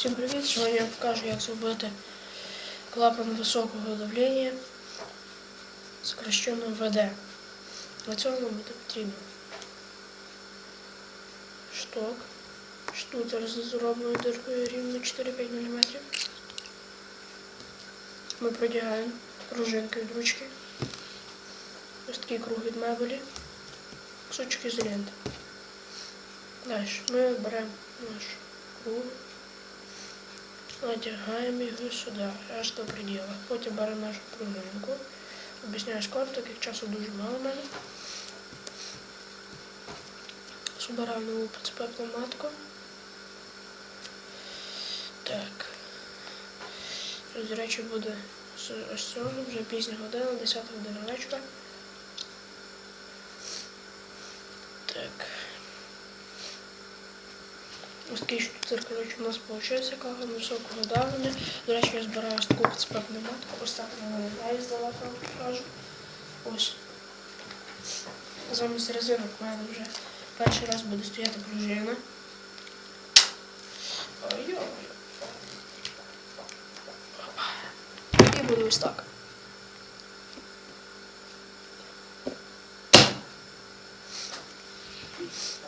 Всім привіт! Сьогодні я покажу, як зробити клапан високого давлення сокращено ВД. Для цього нам буде потрібно шток, штуцер з зробленою диркою рівно 4-5 мм. Ми продягаємо пружинки від ручки, ось такий круг від мебелі, кусочок ізоленти. Далі ми беремо наш круг. Натягаємо його сюди, аж до приділу. Потім беремо нашу пружинку. Об'ясняю скоро, так як часу дуже мало в мене. Собираємо нову підспеплу матку. Так. До речі, буде ось цього, вже пізня година, 10 година вечора. Ось такий штуцер, коротше, у нас виходить, кага високого давлення. До речі, я збираюсь купити спевнематку. Ось так вона виглядає здалека вам покажу. Ось. Замість резинок у мене вже перший раз буде стояти пружина. І буде ось так. Peace.